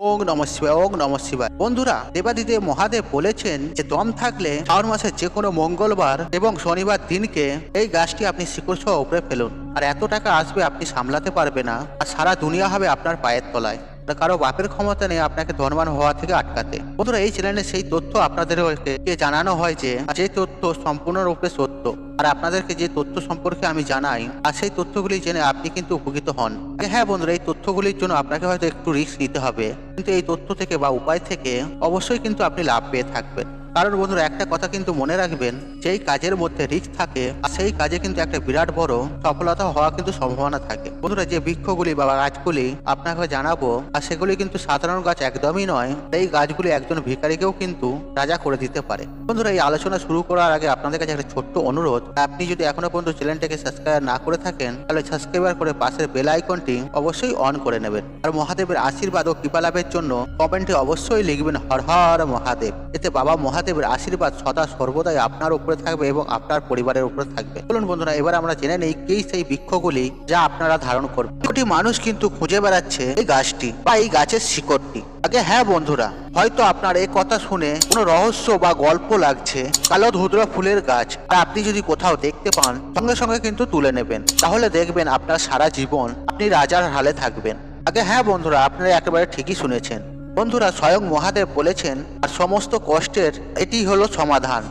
ওং নম শিবায়, ওং নম শিবায়। বন্ধুরা, দেবাদিদেব মহাদেব বলেছেন যে, দম থাকলে শ্রাবণ মাসের যে কোনো মঙ্গলবার এবং শনিবার দিনকে এই গাছটি আপনি শিকড় সহ উপরে ফেলুন। আর এত টাকা আসবে আপনি সামলাতে পারবে না, আর সারা দুনিয়া হবে আপনার পায়ের তলায়। আর কারও বাপের ক্ষমতা নেই আপনাকে ধনবান হওয়া থেকে আটকাতে। বন্ধুরা, এই চ্যানেলে সেই তথ্য আপনাদেরকে জানানো হয় যে যে তথ্য সম্পূর্ণরূপে সত্য, আর আপনাদেরকে যে তথ্য সম্পর্কে আমি জানাই, আর সেই তথ্যগুলি জেনে আপনি কিন্তু উপকৃত হন। হ্যাঁ বন্ধুরা, এই তথ্যগুলির জন্য আপনাকে হয়তো একটু রিস্ক নিতে হবে। কিন্তু এই তথ্য থেকে বা উপায় থেকে অবশ্যই কিন্তু আপনি লাভ পেয়ে থাকবেন। কারণ বন্ধুরা, একটা কথা কিন্তু মনে রাখবেন, যেই কাজের মধ্যে রিস্ক থাকে, আর সেই কাজে কিন্তু একটা বিরাট বড় সফলতা হওয়া কিন্তু সম্ভাবনা থাকে। বন্ধুরা, যে বৃক্ষগুলি বা গাছগুলি আপনাকে জানাব, আর সেগুলি কিন্তু সাধারণ গাছ একদমই নয় এই গাছগুলি একজন ভিখারিকেও কিন্তু রাজা করে দিতে পারে। বন্ধুরা, এই আলোচনা শুরু করার আগে আপনাদের কাছে একটা ছোট্ট অনুরোধ, আপনি যদি এখনও পর্যন্ত চ্যানেলটাকে সাবস্ক্রাইব না করে থাকেন, তাহলে সাবস্ক্রাইবার করে পাশের বেল আইকনটি অবশ্যই অন করে নেবেন। আর মহাদেবের আশীর্বাদ ও কৃপা লাভের জন্য কমেন্টে অবশ্যই লিখবেন, হর হর মহাদেব। এতে বাবা মহাদেবের আশীর্বাদ সদা সর্বদাই আপনার উপরে থাকবে এবং আপনার পরিবারের উপরে থাকবে। চলুন বন্ধুরা, এবার আমরা জেনে নেই কি সেই বৃক্ষগুলি যা আপনারা ধারণ করবেন। কোটি মানুষ কিন্তু খুঁজে বেড়াচ্ছে এই গাছটি বা এই গাছের শিকড়টি। আগে হ্যাঁ বন্ধুরা, হয়তো আপনার এই কথা শুনে কোনো রহস্য বা গল্প লাগছে। কালো ধুদ্রা ফুলের গাছ, আর আপনি যদি কোথাও দেখতে পান, সঙ্গে সঙ্গে কিন্তু তুলে নেবেন। তাহলে দেখবেন আপনার সারা জীবন আপনি রাজার হালে থাকবেন। আগে হ্যাঁ বন্ধুরা, আপনারা একেবারে ঠিকই শুনেছেন। বন্ধুরা স্বয়ং মহাদেব বলেছেন, আর সমস্ত কষ্টের এটি হলো সমাধান।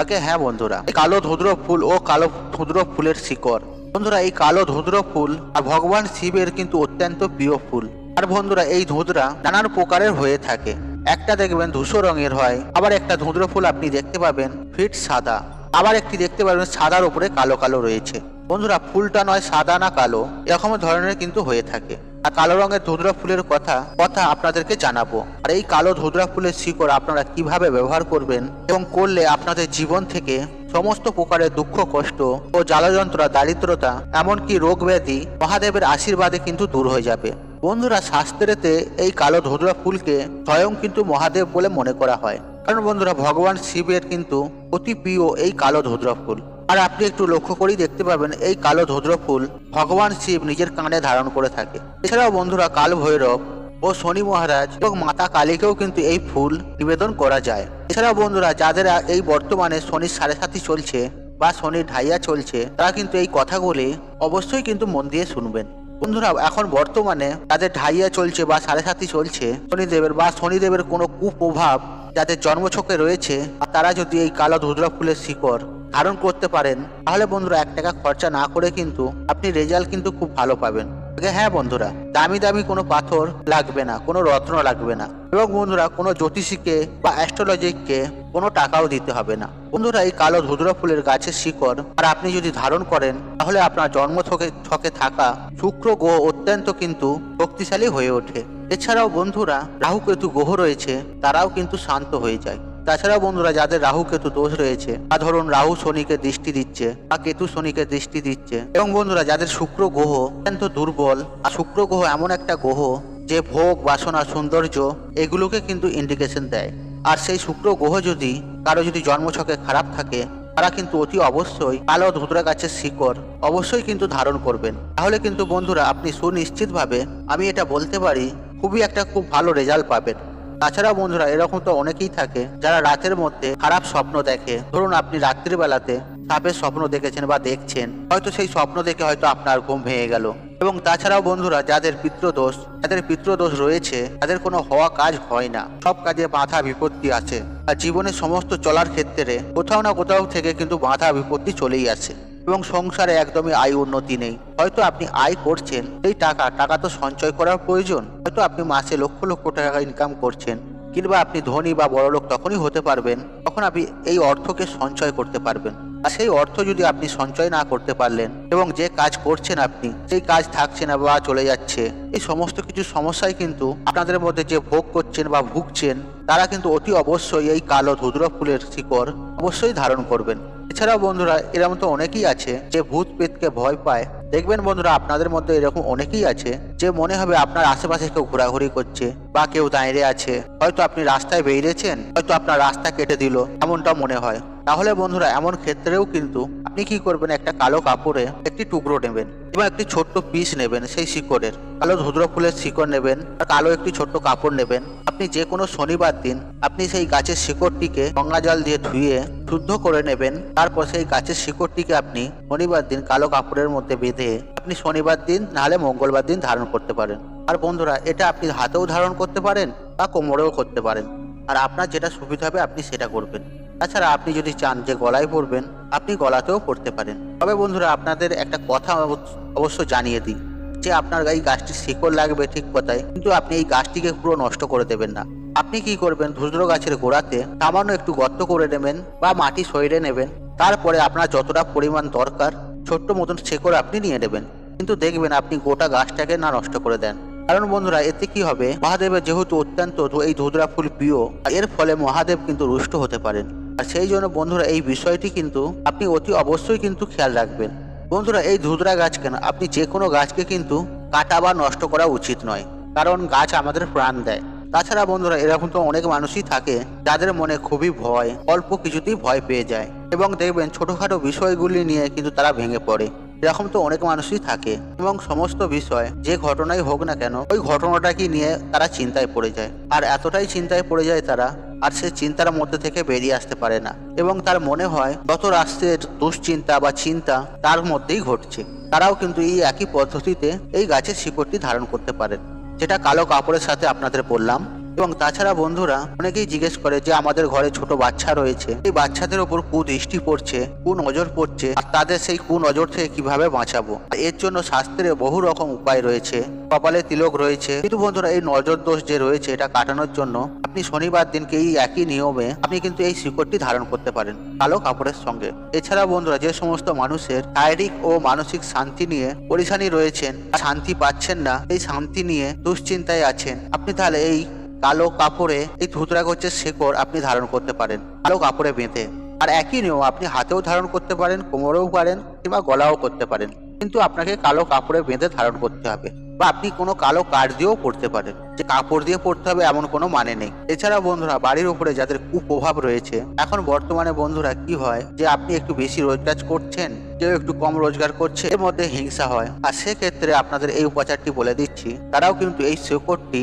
আগে হ্যাঁ বন্ধুরা, এই কালো ধুদ্র ফুল ও কালো ধুদ্র ফুলের শিকড়। বন্ধুরা, এই কালো ধুদ্র ফুল আর ভগবান শিবের কিন্তু অত্যন্ত প্রিয় ফুল। আর বন্ধুরা, এই ধুতরা নানান প্রকারের হয়ে থাকে। একটা দেখবেন ধূসর রঙের হয়, আবার একটা ধুদ্র ফুল আপনি দেখতে পাবেন ফিট সাদা। আবার একটি দেখতে পাবেন সাদার উপরে কালো কালো রয়েছে। বন্ধুরা, ফুলটা নয় সাদা না কালো, এরকম ধরনের কিন্তু হয়ে থাকে। কালো রঙের ধুদ্রা ফুলের কথা কথা আপনাদেরকে জানাব। আর এই কালো ধুদ্রা ফুলের শিকড় আপনারা কীভাবে ব্যবহার করবেন এবং করলে আপনাদের জীবন থেকে সমস্ত প্রকারের দুঃখ, কষ্ট ও জ্বালাযন্ত্রা, দারিদ্রতা, এমনকি রোগ ব্যাধি মহাদেবের আশীর্বাদে কিন্তু দূর হয়ে যাবে। বন্ধুরা, শাস্ত্রেতে এই কালো ধুদ্রা ফুলকে স্বয়ং কিন্তু মহাদেব বলে মনে করা হয়। কারণ বন্ধুরা, ভগবান শিবের কিন্তু অতি প্রিয় এই কালো ধুদ্রা ফুল। আর আপনি একটু লক্ষ্য করেই দেখতে পাবেন এই কালো ধুদ্র ফুল ভগবান শিব নিজের কানে ধারণ করে থাকে। এছাড়াও বন্ধুরা, কাল ভৈরব ও শনি মহারাজ এবং মাতা কালীকেও কিন্তু এই ফুল নিবেদন করা যায়। এছাড়াও বন্ধুরা, যাদের এই বর্তমানে শনির সাড়ে সাথী চলছে বা শনির ঢাইয়া চলছে, তারা কিন্তু এই কথাগুলি অবশ্যই কিন্তু মন দিয়ে শুনবেন। বন্ধুরা, এখন বর্তমানে তাদের ঢাইয়া চলছে বা সাড়ে সাথী চলছে, শনিদেবের বা শনিদেবের কোনো কুপ্রভাব যাদের জন্মছকে রয়েছে, আর তারা যদি এই কালো ধুদ্রা ফুলের শিকড় ধারণ করতে পারেন, তাহলে বন্ধুরা এক টাকা খরচা না করে কিন্তু আপনি রেজাল্ট কিন্তু খুব ভালো পাবেন। আগে হ্যাঁ বন্ধুরা, দামি দামি কোনো পাথর লাগবে না, কোনো রত্ন লাগবে না। এবং বন্ধুরা, কোনো জ্যোতিষীকে বা অ্যাস্ট্রোলজিককে কোনো টাকাও দিতে হবে না। বন্ধুরা, এই কালো ধুদ্রা ফুলের গাছের শিকড় আর আপনি যদি ধারণ করেন, তাহলে আপনার জন্ম ছকে ছকে থাকা শুক্র গ্রহ অত্যন্ত কিন্তু শক্তিশালী হয়ে ওঠে। এছাড়াও বন্ধুরা, রাহু কেতু গ্রহ রয়েছে, তারাও কিন্তু শান্ত হয়ে যায়। তাছাড়াও বন্ধুরা, যাদের রাহু কেতু দোষ রয়েছে বা ধরুন রাহু শনিকে দৃষ্টি দিচ্ছে বা কেতু শনিকে দৃষ্টি দিচ্ছে। এবং বন্ধুরা, যাদের শুক্র গ্রহ অত্যন্ত দুর্বল, আর শুক্র গ্রহ এমন একটা গ্রহ যে ভোগ, বাসনা, সৌন্দর্য এগুলোকে কিন্তু ইন্ডিকেশন দেয়। আর সেই শুক্র গ্রহ যদি, কারও যদি জন্মছকে খারাপ থাকে, তারা কিন্তু অতি অবশ্যই কালো ধুতরা গাছের শিকড় অবশ্যই কিন্তু ধারণ করবেন। তাহলে কিন্তু বন্ধুরা, আপনি সুনিশ্চিতভাবে, আমি এটা বলতে পারি, খুবই একটা খুব ভালো রেজাল্ট পাবেন। তাছাড়া বন্ধুরা, এরকম তো অনেকেই থাকে যারা রাতের মধ্যে খারাপ স্বপ্ন দেখে। ধরুন আপনি রাত্রির বেলাতে সাপের স্বপ্ন দেখেছেন বা দেখছেন, হয়তো সেই স্বপ্ন দেখে হয়তো আপনার ঘুম ভেঙে গেল। এবং তাছাড়াও বন্ধুরা, যাদের পিতৃদোষ যাদের পিতৃদোষ রয়েছে, তাদের কোনো হওয়া কাজ হয় না। সব কাজে বাধা বিপত্তি আছে। আর জীবনের সমস্ত চলার ক্ষেত্রে কোথাও না কোথাও থেকে কিন্তু বাধা বিপত্তি চলেই আসে। এবং সংসারে একদমই আয় উন্নতি নেই। হয়তো আপনি আয় করছেন, এই টাকা টাকা তো সঞ্চয় করার প্রয়োজন। হয়তো আপনি মাসে লক্ষ লক্ষ টাকা ইনকাম করছেন, কিংবা আপনি ধনী বা বড়লোক তখনই হতে পারবেন তখন আপনি এই অর্থকে সঞ্চয় করতে পারবেন। আর সেই অর্থ যদি আপনি সঞ্চয় না করতে পারলেন, এবং যে কাজ করছেন আপনি, সেই কাজ থাকছে না বা চলে যাচ্ছে, এই সমস্ত কিছু সমস্যায় কিন্তু আপনাদের মধ্যে যে ভোগ করছেন বা ভুগছেন, তারা কিন্তু অতি অবশ্যই এই কালো ধুদ্র ফুলের শিকড় অবশ্যই ধারণ করবেন। এছাড়াও বন্ধুরা, এরকম তো অনেকেই আছে যে ভূত পেতকে ভয় পায়। দেখবেন বন্ধুরা, আপনাদের মধ্যে এরকম অনেকেই আছে যে মনে হবে আপনার আশেপাশে কেউ ঘোরাঘুরি করছে বা কেউ দাঁড়িয়ে আছে। হয়তো আপনি রাস্তায় বেরিয়েছেন, হয়তো আপনার রাস্তা কেটে দিল এমনটা মনে হয়। তাহলে বন্ধুরা, এমন ক্ষেত্রেও কিন্তু আপনি কি করবেন, একটা কালো কাপড়ে একটি টুকরো নেবেন। এবং একটি ছোট্ট পিস নেবেন, সেই শিকড়ের। কালো ধুদ্র ফুলের শিকড় নেবেন আর কালো একটি ছোট্ট কাপড় নেবেন। আপনি যে কোনো শনিবার দিন আপনি সেই গাছের শিকড়টিকে গঙ্গা জল দিয়ে ধুয়ে শুদ্ধ করে নেবেন। তারপর সেই গাছের শিকড়টিকে আপনি শনিবার দিন কালো কাপড়ের মধ্যে বেঁধে আপনি শনিবার দিন, নাহলে মঙ্গলবার দিন ধারণ করতে পারেন। আর বন্ধুরা, এটা আপনি হাতেও ধারণ করতে পারেন বা কোমরেও করতে পারেন। আর আপনার যেটা সুবিধা হবে আপনি সেটা করবেন। তাছাড়া আপনি যদি চান যে গলায় পরবেন, আপনি গলাতেও পড়তে পারেন। তবে বন্ধুরা, আপনাদের একটা কথা অব- অবশ্য জানিয়ে দিই, যে আপনার এই গাছটি শিকড় লাগবে ঠিক কথায় কিন্তু আপনি এই গাছটিকে পুরো নষ্ট করে দেবেন না। আপনি কি করবেন ধুদ্র গাছের গোড়াতে সামান্য একটু গর্ত করে নেবেন বা মাটি সইরে নেবেন, তারপরে আপনার যতটা পরিমাণ দরকার, ছোট্ট মতন শেকড় আপনি নিয়ে নেবেন। কিন্তু দেখবেন, আপনি গোটা গাছটাকে না নষ্ট করে দেন। কারণ বন্ধুরা, এতে কি হবে? মহাদেবের যেহেতু অত্যন্ত এই ধুদ্রা ফুল প্রিয়, এর ফলে মহাদেব কিন্তু রুষ্ট হতে পারেন। আর সেই জন্য বন্ধুরা, এই বিষয়টি কিন্তু আপনি অতি অবশ্যই কিন্তু খেয়াল রাখবেন। বন্ধুরা, এই ধুতরা গাছ কেন? আপনি যে কোনো গাছকে কিন্তু কাটা বা নষ্ট করা উচিত নয়, কারণ গাছ আমাদের প্রাণ দেয়। তাছাড়া বন্ধুরা, এরকম তো অনেক মানুষই থাকে, যাদের মনে খুবই ভয়, অল্প কিছুতেই ভয় পেয়ে যায়। এবং দেখবেন, ছোটোখাটো বিষয়গুলি নিয়ে কিন্তু তারা ভেঙে পড়ে। এরকম তো অনেক মানুষই থাকে। এবং সমস্ত বিষয়, যে ঘটনাই হোক না কেন, ওই ঘটনাটাকে নিয়ে তারা চিন্তায় পড়ে যায়। আর এতটাই চিন্তায় পড়ে যায় তারা, আর সে চিন্তার মধ্যে থেকে বেরিয়ে আসতে পারে না। এবং তার মনে হয়, যত রাষ্ট্রের দুশ্চিন্তা বা চিন্তা, তার মধ্যেই ঘটছে। তারাও কিন্তু এই একই পদ্ধতিতে এই গাছের শিকড়টি ধারণ করতে পারেন। যেটা কালো কাপড়ের সাথে আপনাদের বললাম এবং তাছাড়া বন্ধুরা অনেকেই জিজ্ঞেস করে যে আমাদের ঘরে ছোট বাচ্চা রয়েছে, এই বাচ্চাদের ওপর কুদৃষ্টি পড়ছে, কুনজর পড়ছে, আর তাদের সেই কুনজর থেকে কীভাবে বাঁচাবো? এর জন্য শাস্ত্রে বহু রকম উপায় রয়েছে। কপালে তিলক রয়েছে। কিন্তু বন্ধুরা, এই নজর দোষ যে রয়েছে এটা কাটানোর জন্য আপনি শনিবার দিনকে এই একই নিয়মে আপনি কিন্তু এই শিকড়টি ধারণ করতে পারেন কালো কাপড়ের সঙ্গে। এছাড়া বন্ধুরা, যে সমস্ত মানুষের শারীরিক ও মানসিক শান্তি নিয়ে পরিশানি রয়েছেন শান্তি পাচ্ছেন না, এই শান্তি নিয়ে দুশ্চিন্তায় আছেন, আপনি তাহলে এই কালো কাপড়ে এই ধুতরা গোছের শেকড় আপনি ধারণ করতে পারেন। কালো কাপড়ে বেঁধে। আর একই নিয়ম আপনি হাতেও ধারণ করতে পারেন, কোমরেও পারেন কিংবা গলাও করতে পারেন। কিন্তু আপনাকে কালো কাপড়ে বেঁধে ধারণ করতে হবে বা আপনি কোনো কালো কাঠ দিয়েও পড়তে পারেন। যে কাপড় দিয়ে পড়তে হবে এমন কোনো মানে নেই। এছাড়া বন্ধুরা, বাড়ির উপরে যাদের কুপ্রভাব রয়েছে, এখন বর্তমানে বন্ধুরা কি হয় যে আপনি একটু বেশি রোজগার করছেন, কেউ একটু কম রোজগার করছে, এর মধ্যে হিংসা হয়। আর সেক্ষেত্রে আপনাদের এই উপাচারটি বলে দিচ্ছি, তারাও কিন্তু এই শেকড়টি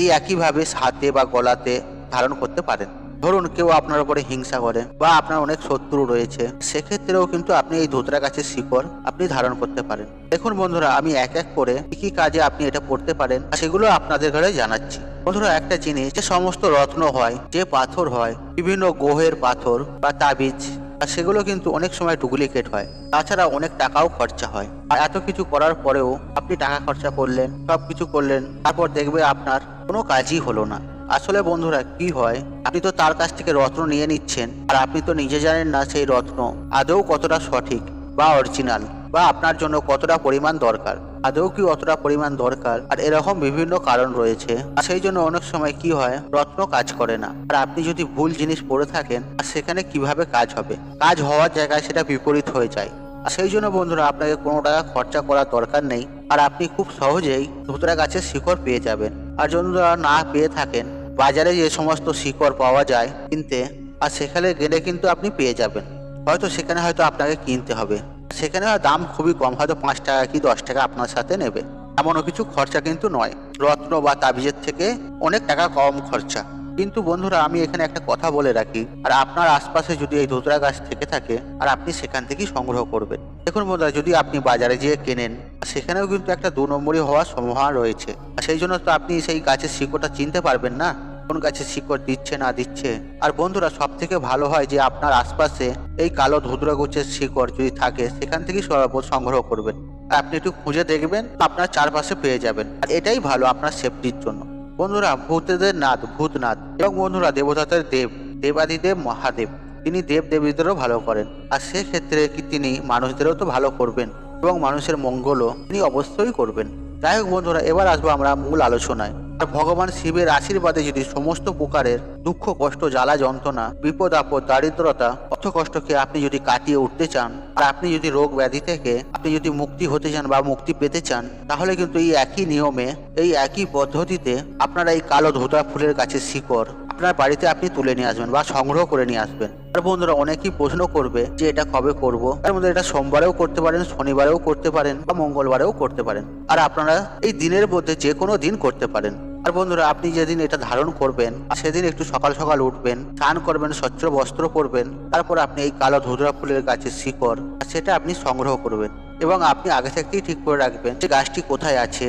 এই একইভাবে হাতে বা গলাতে ধারণ করতে পারেন। ধরুন কেউ আপনার উপরে হিংসা করে বা আপনার অনেক শত্রু রয়েছে, সেক্ষেত্রেও কিন্তু আপনি এই ধোতরা গাছের শিকড় আপনি ধারণ করতে পারেন। দেখুন বন্ধুরা, আমি এক এক করে কি কি কাজে আপনি এটা পড়তে পারেন সেগুলো আপনাদের ঘরে জানাচ্ছি। বন্ধুরা, একটা জিনিস, যে সমস্ত রত্ন হয়, যে পাথর হয়, বিভিন্ন গ্রহের পাথর বা তাবিজ আর সেগুলো কিন্তু অনেক সময় ডুপ্লিকেট হয়। তাছাড়া অনেক টাকাও খরচা হয়। আর এত কিছু করার পরেও আপনি টাকা খরচা করলেন সব কিছু করলেন, তারপর দেখবে আপনার কোনো কাজই হলো না। আসলে বন্ধুরা, কি হয়? আপনি তো তার কাছ থেকে রত্ন নিয়ে নিচ্ছেন, আর আপনি তো নিজে জানেন না সেই রত্ন আদৌ কতটা সঠিক বা অরিজিনাল বা আপনার জন্য কতটা পরিমাণ দরকার। আদৌ কি অতটা পরিমাণ দরকার? আর এরকম বিভিন্ন কারণ রয়েছে। আর সেই জন্য অনেক সময় কি হয়, রত্ন কাজ করে না। আর আপনি যদি ভুল জিনিস পড়ে থাকেন, আর সেখানে কীভাবে কাজ হবে? কাজ হওয়ার জায়গায় সেটা বিপরীত হয়ে যায়। আর সেই জন্য বন্ধুরা, আপনাকে কোনো টাকা খরচা করার দরকার নেই। আর আপনি খুব সহজেই ধুতরা গাছের শিকড় পেয়ে যাবেন। আর যদি না পেয়ে থাকেন, বাজারে যে সমস্ত শিকড় পাওয়া যায় কিনতে, আর সেখানে গেলে কিন্তু আপনি পেয়ে যাবেন। হয়তো সেখানে হয়তো আপনাকে কিনতে হবে। সেখানে দাম খুবই কম, হয়তো পাঁচ টাকা কি দশ টাকা আপনার সাথে নেবে। এমনও কিছু খরচা কিন্তু নয়। রত্ন বা তাবিজের থেকে অনেক টাকা কম খরচা। কিন্তু বন্ধুরা, আমি এখানে একটা কথা বলে রাখি, আর আপনার আশপাশে যদি এই ধোতরা গাছ থেকে থাকে, আর আপনি সেখান থেকেই সংগ্রহ করবেন। দেখুন বন্ধুরা, যদি আপনি বাজারে যেয়ে কেনেন সেখানেও কিন্তু একটা দু নম্বরই হওয়ার সম্ভাবনা রয়েছে। সেই জন্য তো আপনি সেই গাছের শিকড়টা চিনতে পারবেন না। কোন গাছে শিকড় দিচ্ছে না দিচ্ছে। আর বন্ধুরা সব থেকে ভালো হয় যে আপনার আশপাশে এই কালো ধুতরা গোছের শিকড় যদি থাকে, সেখান থেকেই সর্ব- সংগ্রহ করবেন। আর আপনি একটু খুঁজে দেখবেন, আপনার চারপাশে পেয়ে যাবেন। আর এটাই ভালো আপনার সেফটির জন্য। বন্ধুরা, ভূতেদের নাথ ভূতনাথ এবং বন্ধুরা, দেবতাদের দেব, দেবাদিদেব, মহাদেব। তিনি দেব দেবীদেরও ভালো করেন। আর সেক্ষেত্রে কি তিনি মানুষদেরও তো ভালো করবেন। এবং মানুষের মঙ্গলও তিনি অবশ্যই করবেন। যাই হোক বন্ধুরা, এবার আসব আমরা মূল আলোচনায়। ভগবান শিবের আশীর্বাদে যদি সমস্ত প্রকারের দুঃখ, কষ্ট, জ্বালা, যন্ত্রণা, বিপদ, আপদ, দারিদ্রতা, অর্থ, কষ্টকে আপনি যদি কাটিয়ে উঠতে চান, আর আপনি যদি রোগ ব্যাধি থেকে আপনি যদি মুক্তি হতে চান বা মুক্তি পেতে চান, তাহলে কিন্তু এই একই নিয়মে, এই একই পদ্ধতিতে আপনারা এই কালো ধোতা ফুলের গাছের শিকড় আপনার বাড়িতে আপনি তুলে নিয়ে আসবেন বা সংগ্রহ করে নিয়ে আসবেন। আর আর বন্ধুরা, অনেকেই প্রশ্ন করবে যে এটা কবে করব? তার মধ্যে এটা সোমবারেও করতে পারেন, শনিবারেও করতে পারেন বা মঙ্গলবারেও করতে পারেন। আর আপনারা এই দিনের মধ্যে যে কোনো দিন করতে পারেন। আর বন্ধুরা, আপনি যেদিন এটা ধারণ করবেন, সেদিন একটু সকাল সকাল উঠবেন, স্নান করবেন, স্বচ্ছ বস্ত্র পরবেন, তারপর আপনি এই কালো ধুতরা ফুলের গাছের শিকড়, সেটা আপনি সংগ্রহ করবেন এবং আপনি আগে থেকেই ঠিক করে রাখবেন যে গাছটি কোথায় আছে,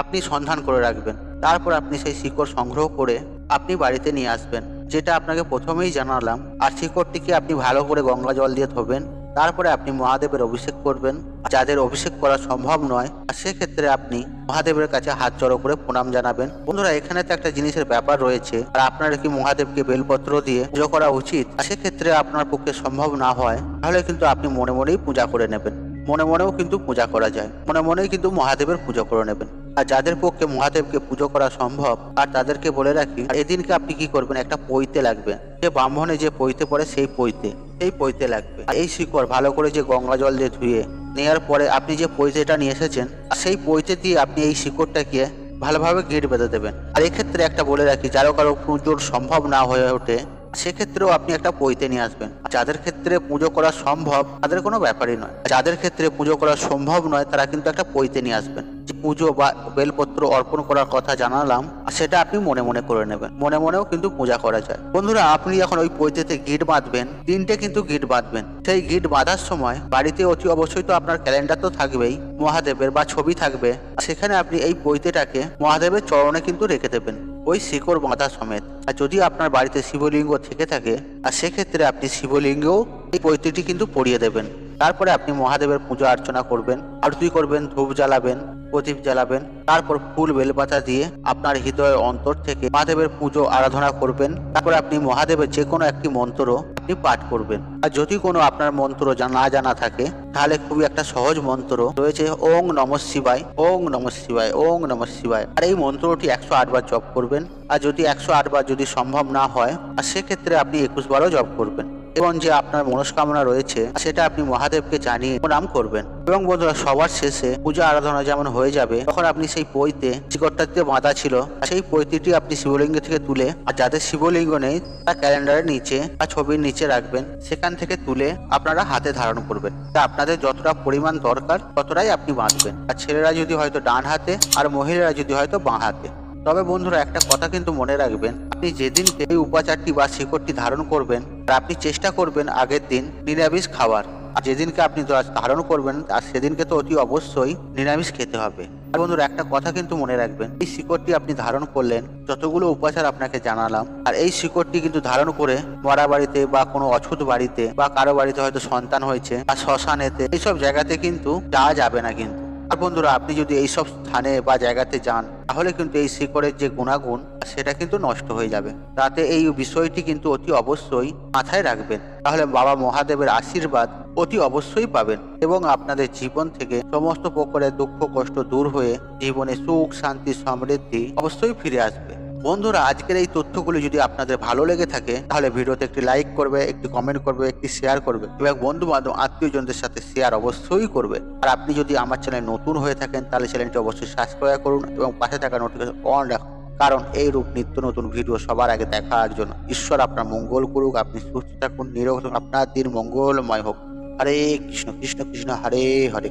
আপনি সন্ধান করে রাখবেন। তারপর আপনি সেই শিকড় সংগ্রহ করে আপনি বাড়িতে নিয়ে আসবেন, যেটা আপনাকে প্রথমেই জানালাম। আর শিকড়টিকে আপনি ভালো করে গঙ্গা জল দিয়ে ধোবেন তারপরে আপনি মহাদেবের অভিষেক করবেন। যাদের অভিষেক করা সম্ভব নয় সেক্ষেত্রে আপনি মহাদেবের কাছে হাত জড়ো করে প্রণাম জানাবেন। বন্ধুরা, এখানে তো একটা জিনিসের ব্যাপার রয়েছে, আর আপনার কি মহাদেবকে বেলপত্র দিয়ে পুজো করা উচিত? সেক্ষেত্রে আপনার পক্ষে সম্ভব না হয়, তাহলে কিন্তু আপনি মনে মনেই পূজা করে নেবেন। মনে মনেও কিন্তু পূজা করা যায়, মনে মনেই কিন্তু মহাদেবের পুজো করে নেবেন। আর যাদের পক্ষে মহাদেবকে পুজো করা সম্ভব, আর তাদেরকে বলে রাখি, এদিনকে আপনি কি করবেন? একটা পইতে লাগবে। যে ব্রাহ্মণে যে পইতে পড়ে, সেই পইতে এই পইতে লাগবে। এই শিকড় ভালো করে যে গঙ্গা জল দিয়ে ধুয়ে নেওয়ার পরে আপনি যে পইতেটা নিয়ে এসেছেন, সেই পইতে দিয়ে আপনি এই শিকড়টাকে ভালোভাবে গেট বেঁধে দেবেন। আর এক্ষেত্রে একটা বলে রাখি যারো কারও পুজোর সম্ভব না হয়ে ওঠে, সেক্ষেত্রেও আপনি একটা পইতে নিয়ে আসবেন। যাদের ক্ষেত্রে পুজো করা সম্ভব, তাদের কোনো ব্যাপারই নয়। যাদের ক্ষেত্রে পুজো করা সম্ভব নয়, তারা কিন্তু একটা পইতে নিয়ে আসবেন। যে পুজো বা বেলপত্র অর্পণ করার কথা জানালাম সেটা আপনি মনে মনে করে নেবেন। মনে মনেও কিন্তু পূজা করা যায়। বন্ধুরা, আপনি যখন ওই পইতেতে গিট বাঁধবেন, তিনটে কিন্তু গিট বাঁধবেন। সেই গিট বাঁধার সময় বাড়িতে অতি অবশ্যই তো আপনার ক্যালেন্ডার তো থাকবেই, মহাদেবের বা ছবি থাকবে সেখানে আপনি এই পৈতেটাকে মহাদেবের চরণে কিন্তু রেখে দেবেন, ওই শিকড় বাঁধা সমেত। আর যদি আপনার বাড়িতে শিবলিঙ্গ থেকে থাকে, আর সেক্ষেত্রে আপনি শিবলিঙ্গও এই পৈতৃটি কিন্তু পরিয়ে দেবেন। তারপরে আপনি মহাদেবের পূজা অর্চনা করবেন, আরতি করবেন, ধূপ জ্বালাবেন, প্রদীপ জ্বালাবেন, তারপর ফুল বেলপাতা দিয়ে আপনার হৃদয়ের অন্তর থেকে মহাদেবের পুজো আরাধনা করবেন, তারপর আপনি মহাদেবের যে কোনো একটি মন্ত্র আপনি পাঠ করবেন। আর যদি কোনো আপনার মন্ত্র না জানা থাকে, তাহলে খুবই একটা সহজ মন্ত্র রয়েছে, ওং নম শিবায়, ওং নম শিবায়, ওং নম শিবায়। আর এই মন্ত্রটি একশো আটবার জপ করবেন, আর যদি একশো আটবার যদি সম্ভব না হয়, আর সেক্ষেত্রে আপনি একুশ বারও জপ করবেন। এবং যে আপনার মনস্কামনা রয়েছে, সেটা আপনি মহাদেবকে জানিয়ে প্রণাম করবেন। এবং বন্ধুরা, সবার শেষে পূজা আরাধনা যেমন হয়ে যাবে, তখন আপনি সেই পৈতে শিকড়টাতে বাঁধা ছিল, সেই পৈতিটি আপনি শিবলিঙ্গ থেকে তুলে, আর যাদের শিবলিঙ্গ নেই তা ক্যালেন্ডারের নিচে বা ছবির নিচে রাখবেন। সেখান থেকে তুলে আপনারা হাতে ধারণ করবেন। তা আপনাদের যতটা পরিমাণ দরকার, ততটাই আপনি বাঁধবেন। আর ছেলেরা যদি হয়তো ডান হাতে, আর মহিলারা যদি হয়তো বাঁ হাতে। তবে বন্ধুরা, একটা কথা কিন্তু মনে রাখবেন, আপনি যেদিনকে এই উপাচারটি বা শিকড়টি ধারণ করবেন, আর আপনি চেষ্টা করবেন আগের দিন নিরামিষ খাবার, আর যেদিনকে আপনি ধারণ করবেন, আর সেদিনকে তো অতি অবশ্যই নিরামিষ খেতে হবে। আর বন্ধুরা, একটা কথা কিন্তু মনে রাখবেন, এই শিকড়টি আপনি ধারণ করলেন, যতগুলো উপাচার আপনাকে জানালাম, আর এই শিকড়টি কিন্তু ধারণ করে মরা বাড়িতে বা কোনো অছুত বাড়িতে বা কারও বাড়িতে হয়তো সন্তান হয়েছে বা শ্মশানেতে, এইসব জায়গাতে কিন্তু যাওয়া যাবে না কিন্তু। আর বন্ধুরা, আপনি যদি এইসব স্থানে বা জায়গাতে যান, তাহলে কিন্তু এই শিকড়ের যে গুণাগুণ, সেটা কিন্তু নষ্ট হয়ে যাবে। তাতে এই বিষয়টি কিন্তু অতি অবশ্যই মাথায় রাখবেন। তাহলে বাবা মহাদেবের আশীর্বাদ অতি অবশ্যই পাবেন এবং আপনাদের জীবন থেকে সমস্ত প্রকারের দুঃখ, কষ্ট দূর হয়ে জীবনে সুখ, শান্তি, সমৃদ্ধি অবশ্যই ফিরে আসবে। বন্ধুরা, আজকের এই তথ্যগুলি যদি আপনাদের ভালো লেগে থাকে, তাহলে ভিডিওতে একটি লাইক করবে, একটি কমেন্ট করবে, একটি শেয়ার করবে এবং বন্ধু বান্ধব আত্মীয়জনদের সাথে শেয়ার অবশ্যই করবে। আর আপনি যদি আমার চ্যানেল নতুন হয়ে থাকেন, তাহলে চ্যানেলটি অবশ্যই সাবস্ক্রাইব করুন এবং পাশে থাকা নোটিফিকেশন অন রাখুন। কারণ এই রূপ নিত্য নতুন ভিডিও সবার আগে দেখার জন্য ঈশ্বর আপনার মঙ্গল করুক, আপনি সুস্থ থাকুন নিরোগ আপনার দিন মঙ্গলময় হোক। হরে কৃষ্ণ কৃষ্ণ কৃষ্ণ, হরে হরে।